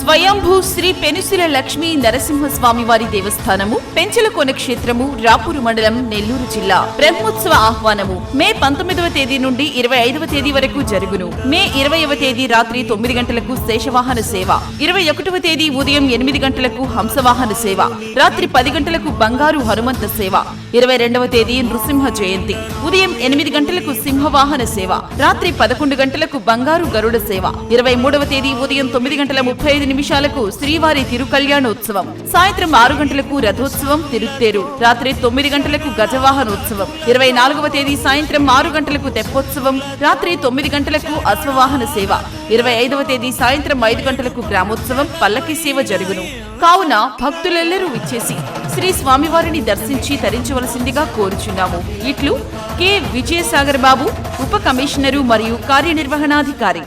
స్వయంభూ శ్రీ పెనుసుల లక్ష్మీ నరసింహస్వామి వారి దేవస్థానము పెంచలకోన క్షేత్రము రాపూరు మండలం నెల్లూరు జిల్లా. బ్రహ్మోత్సవ ఆహ్వానము మే పంతొమ్మిదవ తేదీ నుండి ఇరవై ఐదవ తేదీ వరకు జరుగును. మే ఇరవైవ తేదీ రాత్రి తొమ్మిది గంటలకు శేషవాహన సేవ. ఇరవై ఒకటవ తేదీ ఉదయం ఎనిమిది గంటలకు హంసవాహన సేవ. రాత్రి పది గంటలకు బంగారు హనుమంత సేవ. ఇరవై రెండవ తేదీ నృసింహ జయంతి. ఉదయం ఎనిమిది గంటలకు సింహవాహన సేవ రాత్రి పదకొండు గంటలకు బంగారు గరుడ సేవ. ఇరవై మూడవ తేదీ ఉదయం తొమ్మిది గంటల ముప్పై ఐదు నిమిషాలకు శ్రీవారి తిరుకల్యాణోత్సవం సాయంత్రం ఆరు గంటలకు రథోత్సవం తిరుత్తేరు రాత్రి తొమ్మిది గంటలకు గజవాహనోత్సవం. ఇరవై నాలుగవ తేదీ సాయంత్రం ఆరు గంటలకు తెప్పోత్సవం రాత్రి తొమ్మిది గంటలకు అశ్వవాహన సేవ. ఇరవై ఐదవ తేదీ సాయంత్రం ఐదు గంటలకు గ్రామోత్సవం పల్లకి సేవ జరుగును. కావున భక్తులెల్లరూ విచ్చేసి శ్రీ స్వామివారిని దర్శించి తరించవలసిందిగా కోరుచున్నాము. ఇట్లు కె. విజయసాగర్ బాబు ఉప కమిషనరు మరియు కార్యనిర్వహణాధికారి.